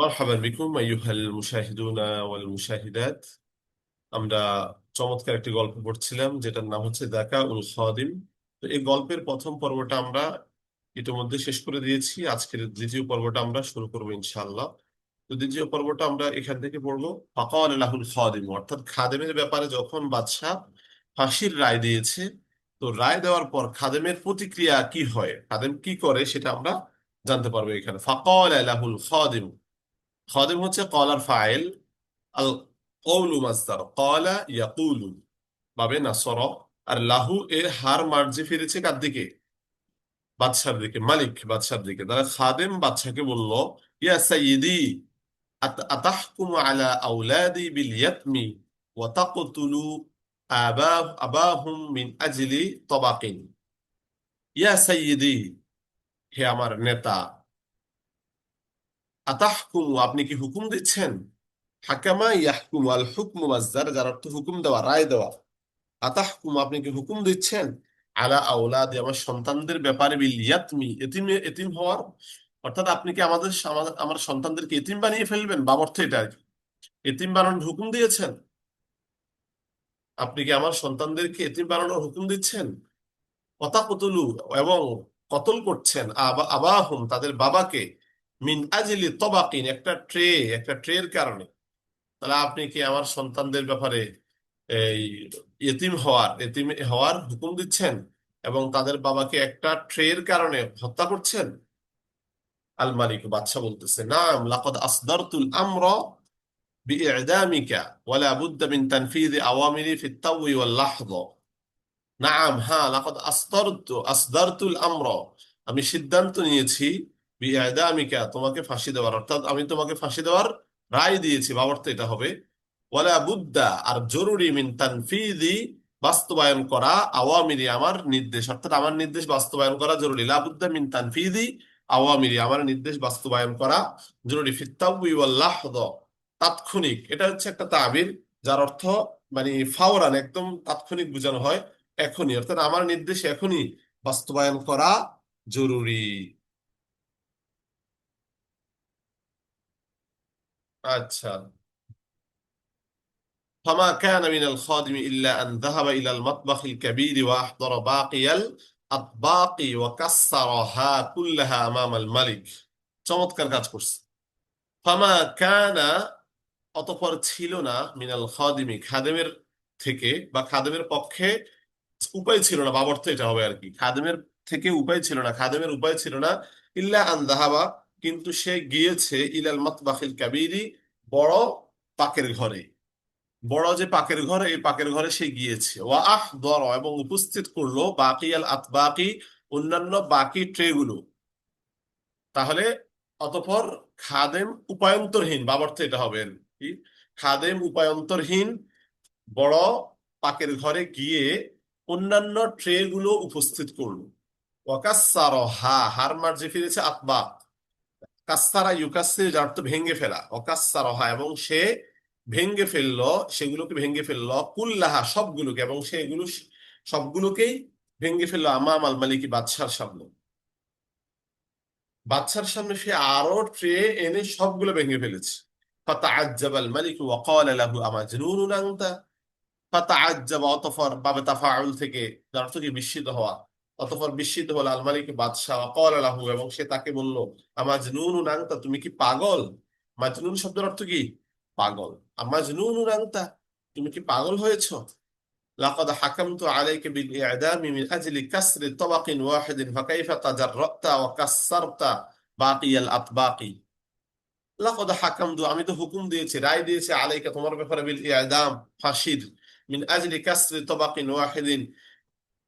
মারহাবা বিকুম আইয়ুহাল মুশাহিদুনা ওয়াল আমরা চমৎকার একটি গল্প পড়ছিলাম, যেটার নাম হচ্ছে দেখা উল খাদিম তো এই গল্পের প্রথম পর্বটা আমরা ইতিমধ্যে শেষ করে দিয়েছি। আজকের দ্বিতীয় পর্বটা আমরা শুরু করব ইনশাল্লাহ তো দ্বিতীয় পর্বটা আমরা এখান থেকে পড়ব। ফাকাল আল্লাহুল খাদিম অর্থাৎ খাদেমের ব্যাপারে যখন বাদশাহ ফাঁসির রায় দিয়েছে, তো রায় দেওয়ার পর খাদেমের প্রতিক্রিয়া কি হয়? খাদেম কি করে? সেটা আমরা জানতে পারব এখানে। ফাকাল লাহুল খাদিম খাদিম হচ্ছে কলার ফাইল, আল কৌলু মাসদার, কলা ইয়াকুলু পাবে নাসর আর লাহু এর হার মার্জে ফিরেছে কার দিকে? বাদশার দিকে, মালিক বাদশার দিকে। তাহলে খাদেম বাদশাকে বলল, ইয়া আত- আতাহকুমু আলা আওলাদি বিল ইয়াতমি ওয়া তাকতুলু আবা আবাহুম মিন আজলি তবাকিন। ইয়া সাইয়্যিদি, হে আমার নেতা আতাহকুমু, আপনি কি হুকুম দিচ্ছেন? হাকামা ইয়াহকুম আল হুকমু মাসদার যার অর্থ হুকুম দেওয়া, রায় দেওয়া। আতাহকুম, আপনি কি হুকুম দিচ্ছেন? আলা আওলাদি, আমার সন্তানদের ব্যাপারে বিল ইয়াতমি, এতিম এতিম হওয়ার। অর্থাৎ আপনি কি আমাদের আমার সন্তানদেরকে এতিম বানিয়ে ফেলবেন? বা অর্থ এটা আর কি। এতিম বানানোর হুকুম দিয়েছেন? আপনি কি আমার সন্তানদেরকে এতিম বানানোর হুকুম দিচ্ছেন? কথা কতলু এবং কতল করছেন? আবা, আবাহুম, তাদের বাবাকে। মিন আজলি তবাকিন, একটা ট্রে, একটা ট্রের কারণে। তাহলে আপনি কি আমার সন্তানদের ব্যাপারে এই এতিম হওয়ার এতিম হওয়ার হুকুম দিচ্ছেন? এবং তাদের বাবাকে একটা ট্রের কারণে হত্যা করছেন? আল মালিক বাদশা বলতেছে, নাম লাকাদ আসদারতুল আমরা বিইদামিকা ওয়ালা বুদ্দা মিন তানফিযি আওয়ামিরি ফিত তাওয়ি ওয়াল নাম হ্যাঁ লাকাদ আসদারতু, আসদারতুল আমরা। আমি সিদ্ধান্ত নিয়েছি বিইদামিকা তোমাকে ফাঁসি দেওয়ার, অর্থাৎ আমি তোমাকে ফাঁসি দেওয়ার রায় দিয়েছি বাবার তো এটা হবে। ওয়ালা বুদ্দা, আর জরুরি মিন তানফিদি, বাস্তবায়ন করা আওয়ামিরি আমার নির্দেশ, অর্থাৎ আমার নির্দেশ বাস্তবায়ন করা জরুরি। লা বুদ্দা মিন তানফিদি আওয়ামিরি আমার নির্দেশ বাস্তবায়ন করা জরুরি। লাহদ, তাৎক্ষণিক। এটা হচ্ছে একটা তাবির, যার অর্থ মানে ফাওরান, একদম তাৎক্ষণিক বোঝানো হয়, এখনই। অর্থাৎ আমার নির্দেশ এখনই বাস্তবায়ন করা জরুরি। আচ্ছা فما كان من الخادم إلا أن ذهب إلى المطبخ الكبير وأحضر باقي الأطباق وكسرها كلها أمام الملك চমৎকার কাজ করছে ফামা কানা অতঃপর ছিল না মিনাল খাদিমি খাদেমের থেকে বা খাদেমের পক্ষে উপায় ছিল না বাবর্থ এটা হবে আর কি খাদেমের থেকে উপায় ছিল না খাদেমের উপায় ছিল না ইল্লা আন দাহাবা কিন্তু সে গিয়েছে ইলাল মাতবাখিল কাবিরি বড় পাকের ঘরে। বড় যে পাকের ঘর, এই পাকের ঘরে সে গিয়েছে। ওয়া আহ দর এবং উপস্থিত করল বাকি আল আতবাকি, অন্যান্য বাকি ট্রে গুলো তাহলে অতঃপর খাদেম উপায়ন্তরহীন বাবার তো এটা হবেন কি। খাদেম উপায়ন্তরহীন, বড় পাকের ঘরে গিয়ে অন্যান্য ট্রে গুলো উপস্থিত করল। ওয়াকাসার হা হার মার্জে ফিরেছে আতবাক কাস্তারা ইউকাসির যার অর্থ ভেঙে ফেলা অকাস্তার হা এবং সে ভেঙ্গে ফেলল, সেগুলোকে ভেঙ্গে ফেলল, কুল্লাহা, সবগুলোকে, এবং সেগুলো সবগুলোকেই ভেঙ্গে ফেলল আমাম আল মালিকি বাদশার সামনে। বাদশার সামনে সে আরও ট্রে এনে সবগুলো ভেঙে ফেলেছে। মালিক ওয়া ক্বালা লাহু আমাজনুনুন আনতা। ফাতাআজ্জাব অতঃপর বাবে তাফাউল থেকে, যার অর্থ কি বিস্মিত হওয়া। অতঃপর বিস্মিত হলো আল মালিক বাদশা ওয়া ক্বালা লাহু এবং সে তাকে বলল আমাজনুনুন আনতা তুমি কি পাগল মাজনুন শব্দের অর্থ কি পাগল আমাজনুনুন আনতা তুমি কি পাগল হয়েছো لقد حكمت عليك بالإعدام من أجل كسر طبق واحد فكيف تجرأت وكسرت باقي الأطباق لقد حكمت আমি তো হুকুম দিয়েছি রায় দিয়েছি আলাইকা তোমার ব্যাপারে বিল ইআদাম ফাঁসির মিন আজলি কাসরি তবাকিন ওয়াহিদিন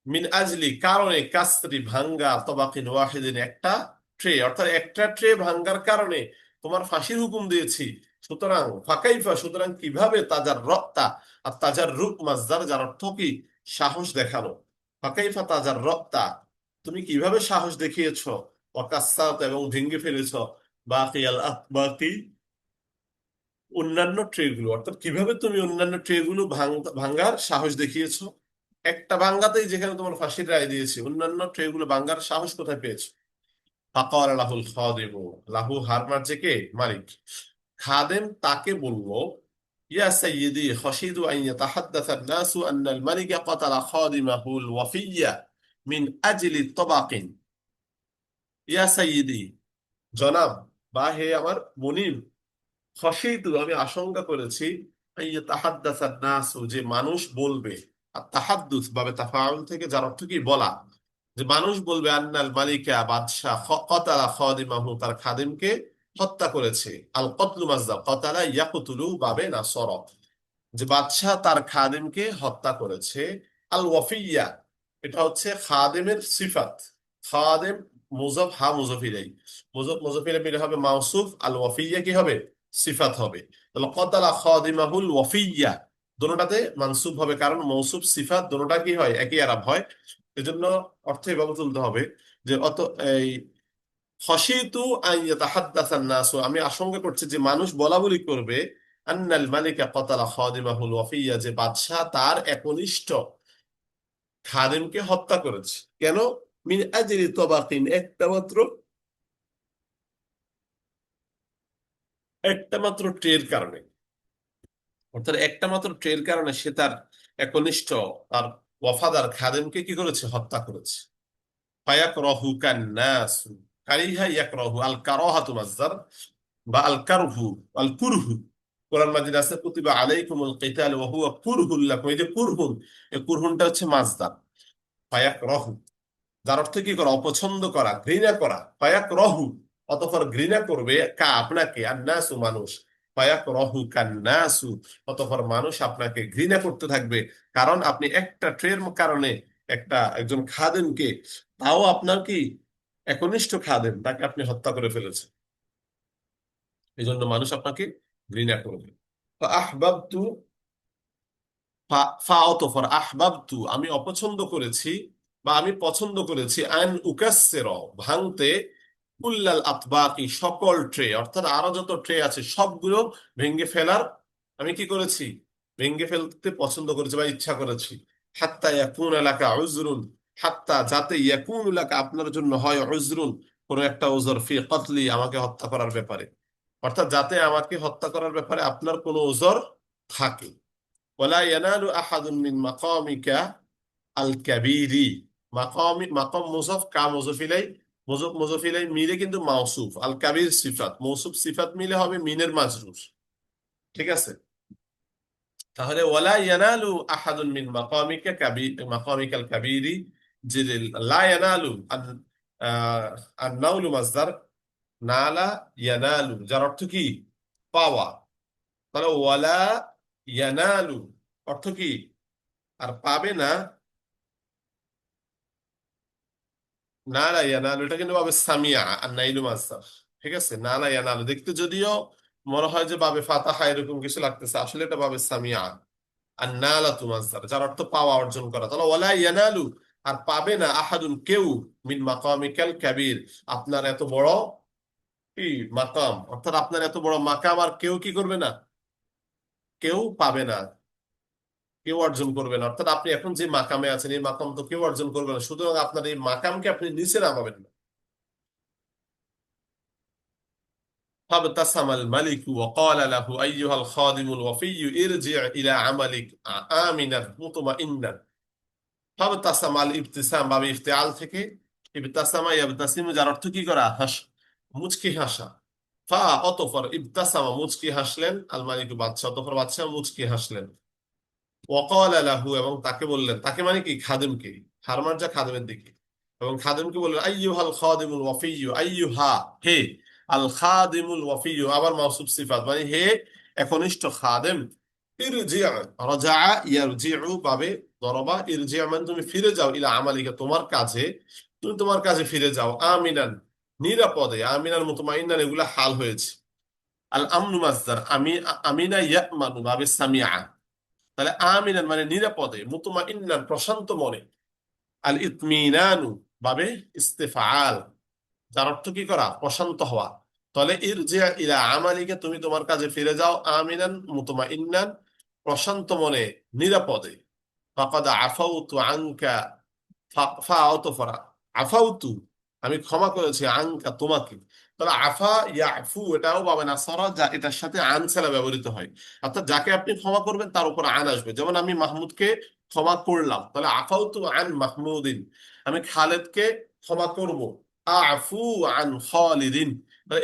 মিন আজলি কারণে কাস্ত্রি ভাঙ্গা তবাকিন ওয়াহিদিন একটা ট্রে, অর্থাৎ একটা ট্রে ভাঙ্গার কারণে তোমার ফাঁসির হুকুম দিয়েছি। সুতরাং, ফাকাইফা, সুতরাং কীভাবে তাজার রক্তা আর তাজার রূপ মাজদার যার অর্থ কি? সাহস দেখানো। ফাকাইফা, তাজার রক্তা, তুমি কীভাবে সাহস দেখিয়েছ? ওয়াকাসাত এবং ভেঙে ফেলেছ। বাকি আল বাকি অন্যান্য ট্রে গুলো অর্থাৎ কীভাবে তুমি অন্যান্য ট্রে গুলো ভাঙ- ভাঙ্গার সাহস দেখিয়েছো? একটা বাঙ্গাতেই যেখানে তোমার ফাঁসির রায় দিয়েছি, অন্যান্য ট্রেগুলো বাঙ্গার সাহস কোথায় পেয়েছে? লাহুল খাদেম, লাহু হার মারছে কে? মালিক। খাদেম তাকে বলব ইয়া সাইয়্যিদি খাশিদু আন আন-নাসু আন্না আল-মালিকা কাতালা খাদিমাহু আল-ওয়াফিয়্যা মিন আজলি তাবাকিন। ইয়া জনাব, বা হে আমার মনিব খসিদু আমি আশঙ্কা করেছি, আন ইয়াতাহাদ্দাসা আন-নাসু যে মানুষ বলবে। তাহাদ্দুস বাবে তাফাউল থেকে, যার অর্থ কি? বলা। যে মানুষ বলবে, আন্নাল মালিকা বাদশাহ কতালা খাদিমাহু তার খাদিমকে হত্যা করেছে। আল কতলু মাজদা কতালা ইয়াকুতুলু বাবে নাসর। যে বাদশাহ তার খাদিমকে হত্যা করেছে। আল ওয়াফিয়া, এটা হচ্ছে খাদিমের সিফাত। খাদিম, মুজফ, হা মুজফিরাই। মুজফ, মুজফিরা মিলে হবে মাউসুফ, আল ওয়াফিয়া কি হবে? সিফাত হবে। তাহলে কতালা খাদিমাহুল ওয়াফিয়া দোনোটাতে মানসুব হবে, কারণ মৌসুফ সিফাত দোনোটা কি হয়? একই আরব হয়। এজন্য অর্থ এভাবে তুলতে হবে যে অত এই ইয়াতাহাদ্দাসা নাসু, আমি আশঙ্কা করছি যে মানুষ বলা বলি করবে, আন্নাল মালিকা কতালা খাদিমাহুল ওয়াফিয়া, যে বাদশাহ তার একনিষ্ঠ খাদিমকে হত্যা করেছে। কেন? মিন আজরি তবাকিন, একটা মাত্র একটা মাত্র ট্রের কারণে। অর্থাৎ একটা মাত্র ট্রের কারণে সে তার একনিষ্ঠ, তার ওয়াফাদার খাদেমকে কি করেছে? হত্যা করেছে। ফায়াকরাহু কান্নাসু, কারিহা ইয়াকরাহু আল কারাহাতু মাসদার বা আল কারহু আল কুরহু কোরআন মাজিদ আছে, কুতিবা আলাইকুমুল কিতাল ওয়া হুয়া কুরহুল লাকুম। এই যে কুরহুন এই কুরহুনটা হচ্ছে মাসদার ফায়াকরাহু, যার অর্থ কি করা? অপছন্দ করা, ঘৃণা করা। ফায়াকরাহু, অতঃপর ঘৃণা করবে কা? আপনাকে, আন্নাসু মানুষ। মানুষ আপনাকে ঘৃণা করতে থাকবে। কারণ আপনি একটা ট্রের কারণে একটা একজন খাদেমকে, তাও আপনার কি একনিষ্ঠ খাদেম, তাকে আপনি হত্যা করে ফেলেছেন। এই জন্য মানুষ আপনাকে ঘৃণা করবে। আহবাবতু আহবাবতু, আমি অপছন্দ করেছি বা আমি পছন্দ করেছি আন উকাসসির ভাঙতে কুল্লাল আতবাকি, সকল ট্রে, অর্থাৎ আরও যত ট্রে আছে, সবগুলো ভেঙে ফেলার আমি কি করেছি? ভেঙে ফেলতে পছন্দ করেছি বা ইচ্ছা করেছি। হাত্তা ইয়াকুন এলাকা উজরুন, হাত্তা যাতে ইয়াকুন এলাকা আপনার জন্য হয় উজরুন, কোন একটা ওজর ফি কতলি আমাকে হত্যা করার ব্যাপারে। অর্থাৎ যাতে আমাকে হত্যা করার ব্যাপারে আপনার কোনো ওজর থাকে। ওয়ালা ইয়ানালু আহাদুন মিন মাকামিকা আল কাবীরি মাকামি, মাকাম মুজাফ কা মুজাফিলাই মুজাফ মুজাফিলাই মিলে কিন্তু মাউসুফ আল কাবির সিফাত। মৌসুফ সিফাত মিলে হবে মিনের মাজরুর। ঠিক আছে? তাহলে ওয়ালা ইয়ানালু আহাদুন মিন মাকামিকা কাবীর মাকামিকাল কাবীরি যে লা ইয়ানালু আন নাউলু মাসদার নালা ইয়ানালু। যার অর্থ কি? পাওয়া। তাহলে ওয়ালা ইয়ানালু অর্থ কি? আর পাবে না নালা ইয়ানালু এটা কিন্তু বাবে সামিয়া, আর নাইলু মাসদার ঠিক আছে? নালা ইয়ানালু দেখতে যদিও মনে হয় যে বাবে ফাতাহা এরকম কিছু লাগতেছে, আসলে এটা বাবে সামিয়া। আর নালা তুমাজদার যার অর্থ পাওয়া অর্জন করা। তাহলে ওয়ালা ইয়ানালু, আর পাবে না আহাদুন কেউ মিন মাকামিকাল কাবীর। আপনার এত বড় কি মাকাম? অর্থাৎ আপনার এত বড় মাকাম আর কেউ কি করবে না? কেউ পাবে না। কেউ অর্জন করবে না অর্থাৎ আপনি এখন যে মাকামে আছেন এই মাকাম তো কেউ অর্জন করবে না সুতরাং আপনার এই মাকামকে আপনি নিচে নামাবেন না فابتسم الملك وقال له أيها الخادم الوفي ارجع إلى عملك آمنا مطمئنا ফাবতাসাম আল ইবতিসাম বাবে ইফতিআল থেকে ইবতাসামা ইয়াবতাসিমু যার অর্থ কি করা হাস মুচকি হাসা ফা অতঃপর ইবতাসামা মুচকি হাসলেন আল মালিক বাদশাহ অতঃপর বাদশাহ মুচকি হাসলেন ওয়াকাল এবং তাকে বললেন, তাকে মানে কি? খাদিমকে। যা খাদিমের দিকে। এবং খাদেমকে বললেন, আইয়ুহাল খাদিমুল ওয়াফিয়্যু, আইয়ুহা, হে আল খাদিমুল ওয়াফিয়্যু আবার মাউসুফ সিফাত। মানে হে একনিষ্ঠ খাদেম ইরজিআ রাজা ইয়ারজিউ মানে তুমি ফিরে যাও ইলা আমালিকা, তোমার তুমি তোমার ফিরে যাও, আমিনান হাল হয়েছে। আল আমি, আমিনা বাবে সামিআ। তাহলে আমিনান মানে নিরাপদে, মুতমাইন্নান, প্রশান্ত মনে। আল ইতমিনানু, বাবে ইস্তেফাল। যার অর্থ কি করা? প্রশান্ত হওয়া। তাহলে ইরজিআ ইলা আমালিকা, তুমি তোমার কাজে ফিরে যাও, আমিনান মুতুমা ইন্নান প্রশান্ত মনে, নিরাপদে। ফাকাদ আফাউতু আনকা, ফা আফাউতু, আমি ক্ষমা করেছি আনকা তোমাকে। তাহলে আফা ইয়াফু এটাও পাবেন আসরা যা এটার সাথে আন ছাড়া ব্যবহৃত হয়। অর্থাৎ যাকে আপনি ক্ষমা করবেন তার উপর আন আসবে। যেমন আমি মাহমুদকে ক্ষমা করলাম, তাহলে আফাও তো আন মাহমুদিন। আমি খালেদকে ক্ষমা করব। আফু আন খালিদিন।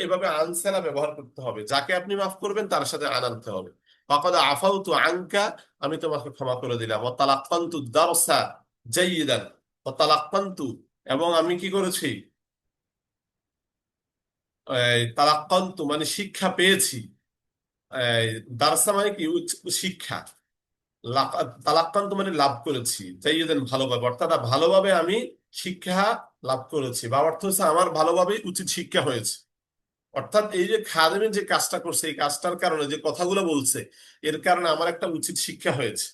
এভাবে আন ছাড়া ব্যবহার করতে হবে। যাকে আপনি মাফ করবেন তার সাথে আন আনতে হবে। ফাকাদ আফাউতু আনকা, আমি তোমাকে ক্ষমা করে দিলাম। ও তালাক্কানতু দারসা জাইয়িদান ও তালাক্কানতু। এবং আমি কি করেছি? তালাক্কানতু মানে শিক্ষা পেয়েছি। দারসা মানে কি? শিক্ষা। তালাক্কান্ত মানে লাভ করেছি। জাইয়িদান ভালোভাবে অর্থাৎ ভালোভাবে আমি শিক্ষা লাভ করেছি। বা অর্থ হচ্ছে আমার ভালোভাবে উচিত শিক্ষা হয়েছে। অর্থাৎ এই যে খাদেমের যে কাজটা করছে, এই কাজটার কারণে যে কথাগুলো বলছে, এর কারণে আমার একটা উচিত শিক্ষা হয়েছে।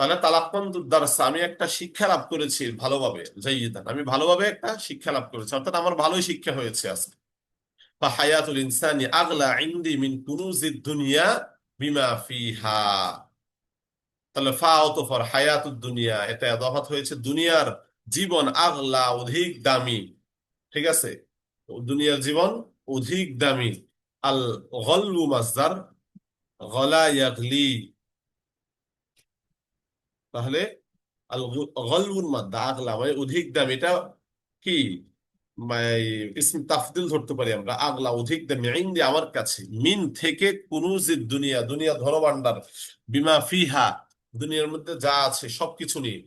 তাহলে তালাক্কান্তু দারসা আমি একটা শিক্ষা লাভ করেছি ভালোভাবে, জাইয়িদান। আমি ভালোভাবে একটা শিক্ষা লাভ করেছি, অর্থাৎ আমার ভালোই শিক্ষা হয়েছে আজকে। বা হায়াতুল ইনসানি আগলা ইনদি মিন কুনুজিদ দুনিয়া বিমা ফিহা। তাহলে ফা অতঃপর হায়াতুদ দুনিয়া, এটা দফাত হয়েছে দুনিয়ার জীবন আগলা অধিক দামি। ঠিক আছে? দুনিয়ার জীবন অধিক দামি। আল গলবু মাসদার, গলা ইয়াগলি তাহলে আগলা মানে অধিক দাম, এটা কি? তাফদিল ধরতে পারি আমরা, আগলা, অধিক দামি আমার কাছে, মিন থেকে দুনিয়া দুনিয়া ধনভাণ্ডার বিমা ফিহা, দুনিয়ার মধ্যে যা আছে, সবকিছু নিয়ে।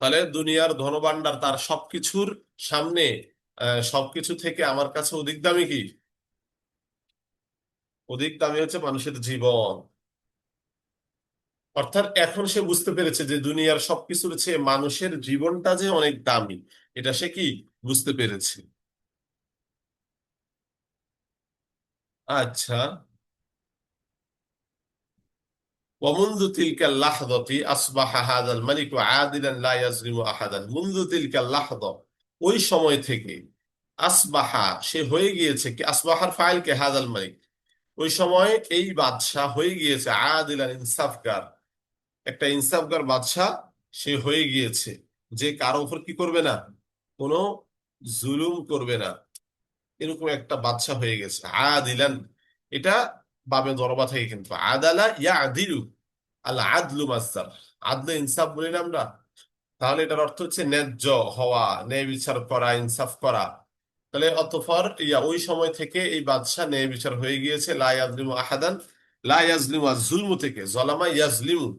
তাহলে দুনিয়ার ধনভাণ্ডার তার সবকিছুর সামনে সবকিছু থেকে আমার কাছে অধিক দামি কি? অধিক দামি হচ্ছে মানুষের জীবন। অর্থাৎ এখন সে বুঝতে পেরেছে যে দুনিয়ার সবকিছুর চেয়ে মানুষের জীবনটা যে অনেক দামি এটা সে কি বুঝতে পেরেছে আচ্ছা ومنذ تلك اللحظة أصبح هذا الملك عادلا لا يظلم أحدا منذ تلك اللحظة ওই সময় থেকে আসবাহা সে হয়ে গিয়েছে কি আসবাহার ফাইল কে হাদাল মালিক ওই সময় এই বাদশাহ হয়ে গিয়েছে আদিলান ইনসাফগার একটা ইনসাফগার বাদশাহ সে হয়ে গিয়েছে। যে কারও উপর কি করবে না? কোনো জুলুম করবে না। এরকম একটা বাদশাহ হয়ে গেছে। আদিলান। এটা বাবে দরবা থেকে কিন্তু। আদালা ইয়া আদিলু আল আদলু মাস্তার আদলু ইনসাফ বলি না আমরা। তাহলে এটার অর্থ হচ্ছে ন্যায্য হওয়া, ন্যায় বিচার করা, ইনসাফ করা। তাহলে অতঃপর ইয়া, ওই সময় থেকে এই বাদশাহ ন্যায় বিচার হয়ে গিয়েছে। লা ইয়াজলিমু আহাদান। লা ইয়াজলিমু জুলমু থেকে। জলামা ইয়াজলিমু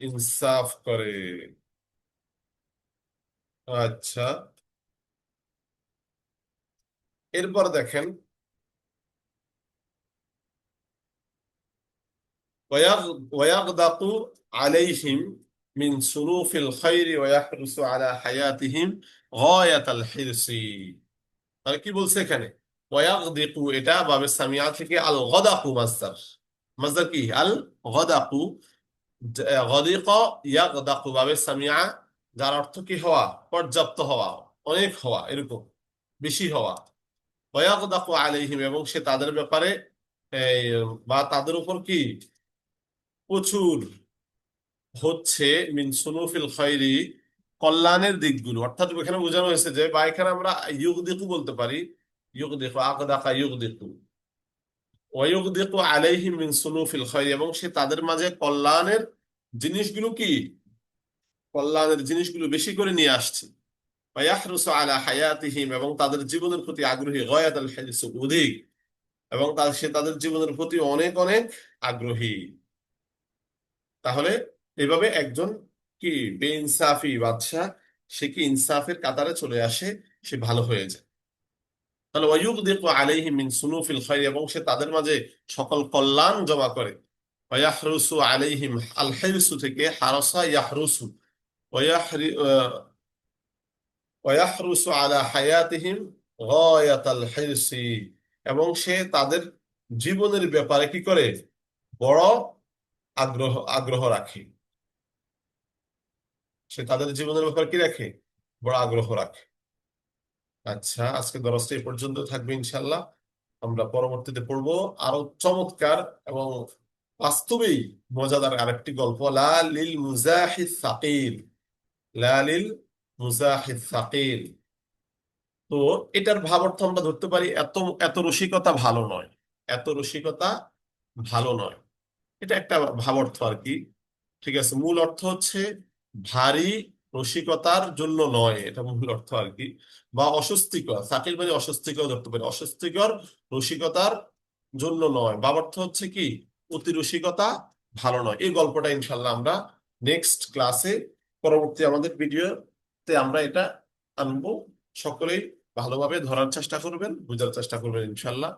ইনসাফ করে আচ্ছা এরপর দেখেন ويغ- ويغدق عليهم من صنوف الخير ويحرص على حياتهم غاية الحرص তাহলে কি বলছে এখানে ওয়াগদিকু এটা বাবে সামিয়া থেকে আল গদাকু মাসদার মাসদার কি আল গদাকু যার অর্থ কি হওয়া? পর্যাপ্ত হওয়া, অনেক হওয়া, এরকম, বেশি হওয়া। এবং সে তাদের ব্যাপারে বা তাদের উপর কি? প্রচুর হচ্ছে কল্যাণের দিকগুলো। অর্থাৎ এখানে বোঝানো হয়েছে যে বা এখানে আমরা ইউগদিকু বলতে পারি। ইউগদিকু আকদাকা ইউগদিকু। ওয়ায়ুগদিকু আলাইহিম মিন সুনুফিল খৈরি এবং সে তাদের মাঝে কল্যাণের জিনিসগুলো কি? কল্যাণের জিনিসগুলো বেশি করে নিয়ে আসছে। ওয়ায়াহরুসু আলা হায়াতিহিম এবং তাদের জীবনের প্রতি আগ্রহী। গয়াত আল হাদিস অধিক, এবং তার সে তাদের জীবনের প্রতি অনেক অনেক আগ্রহী। তাহলে এভাবে একজন কি? বেইনসাফি বাদশাহ, সে কি ইনসাফের কাতারে চলে আসে, সে ভালো হয়ে যায়। তাহলে আলাইহিম মিন সুনুফিল এবং সে তাদের মাঝে সকল কল্যাণ জমা করে। ওয়ায়াহরুসু আলাইহিম, আল থেকে হারসা ইয়াহরুসু। ওয়াহরি ওয়াহরুসু আলা হায়াতিহিম এবং সে তাদের জীবনের ব্যাপারে কি করে? বড় আগ্রহ আগ্রহ রাখে। সে তাদের জীবনের ব্যাপারে কি রাখে? বড় আগ্রহ রাখে। আচ্ছা আজকে দরজটা এই পর্যন্ত থাকবে ইনশাল্লাহ আমরা পরবর্তীতে পড়ব আরও চমৎকার এবং বাস্তবেই মজাদার আরেকটি গল্প লা লিল মুজাহিদ সাকিল। লা লিল মুজাহিদ সাকিল। তো এটার ভাবার্থ আমরা ধরতে পারি এত এত রসিকতা ভালো নয়, এত রসিকতা ভালো নয়। এটা একটা ভাবার্থ আর কি। ঠিক আছে, মূল অর্থ হচ্ছে ভারী রসিকতার জন্য নয়, এটা মূল অর্থ আর কি। বা অস্বস্তিকর সাকিল মানে অস্বস্তিকর ধরতে পারি। অস্বস্তিকর রসিকতার জন্য নয়। বা অর্থ হচ্ছে কি? অতি রসিকতা ভালো নয়। এই গল্পটা ইনশাল্লাহ আমরা নেক্সট ক্লাসে পরবর্তী আমাদের ভিডিওতে আমরা এটা আনব। সকলেই ভালোভাবে ধরার চেষ্টা করবেন, বোঝার চেষ্টা করবেন ইনশাল্লাহ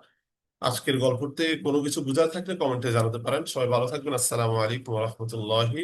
আজকের গল্পতে কোনো কিছু বোঝার থাকলে কমেন্টে জানাতে পারেন। সবাই ভালো থাকবেন। আসসালামু আলাইকুম রহমতুল্লাহি